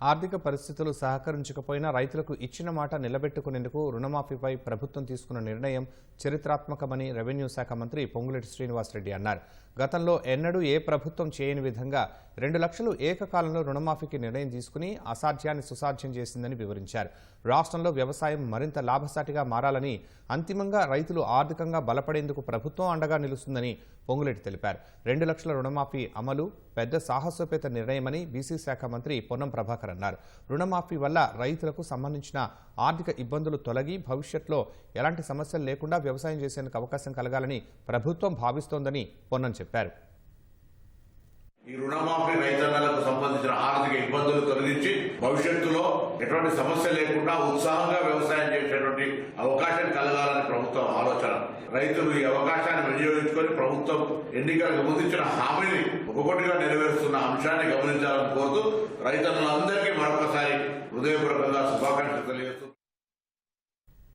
ఆర్థిక పరిస్థితులు సహకరించకపోయినా రైతులకు ఇచ్చిన మాట నిలబెట్టుకునేందుకు రుణమాఫీపై ప్రభుత్వం తీసుకున్న నిర్ణయం చరిత్రాత్మకమని రెవెన్యూ శాఖ మంత్రి పొంగులేటి శ్రీనివాసరెడ్డి అన్నారు. గతంలో ఎన్నడూ ఏ ప్రభుత్వం చేయని విధంగా రెండు లక్షలు ఏకకాలంలో రుణమాఫీకి నిర్ణయం తీసుకుని అసాధ్యాన్ని సుసాధ్యం చేసిందని వివరించారు. రాష్ట్రంలో వ్యవసాయం మరింత లాభసాటిగా మారాలని అంతిమంగా రైతులు ఆర్థికంగా బలపడేందుకు ప్రభుత్వం అండగా నిలుస్తుందని పొంగులేటి తెలిపారు. రెండు లక్షల రుణమాఫీ అమలు పెద్ద సాహసోపేత నిర్ణయమని బీసీ శాఖ మంత్రి పొన్నం ప్రభాకర్ అన్నారు. రుణమాఫీ వల్ల రైతులకు సంబంధించిన ఆర్థిక ఇబ్బందులు తొలగి భవిష్యత్తులో ఎలాంటి సమస్యలు లేకుండా వ్యవసాయం చేసేందుకు అవకాశం కలగాలని ప్రభుత్వం భావిస్తోందని పొన్నం చెప్పారు. ఈ రుణమాఫీ రైతన్నలకు సంబంధించిన ఆర్థిక ఇబ్బందులు తొలగించి భవిష్యత్తులో ఎటువంటి సమస్య లేకుండా ఉత్సాహంగా వ్యవసాయం చేసేటువంటి అవకాశం ప్రభుత్వం ఆలోచన. రైతులు ఈ అవకాశాన్ని వినియోగించుకొని ప్రభుత్వం ఎన్నికలకు ముందు ఇచ్చిన హామీని ఒక్కొక్కటిగా నెరవేరుస్తున్న అంశాన్ని గమనించాలని కోరుతూ రైతులందరికీ మరొకసారి హృదయపూర్వకంగా శుభాకాంక్షలు తెలియజేస్తూ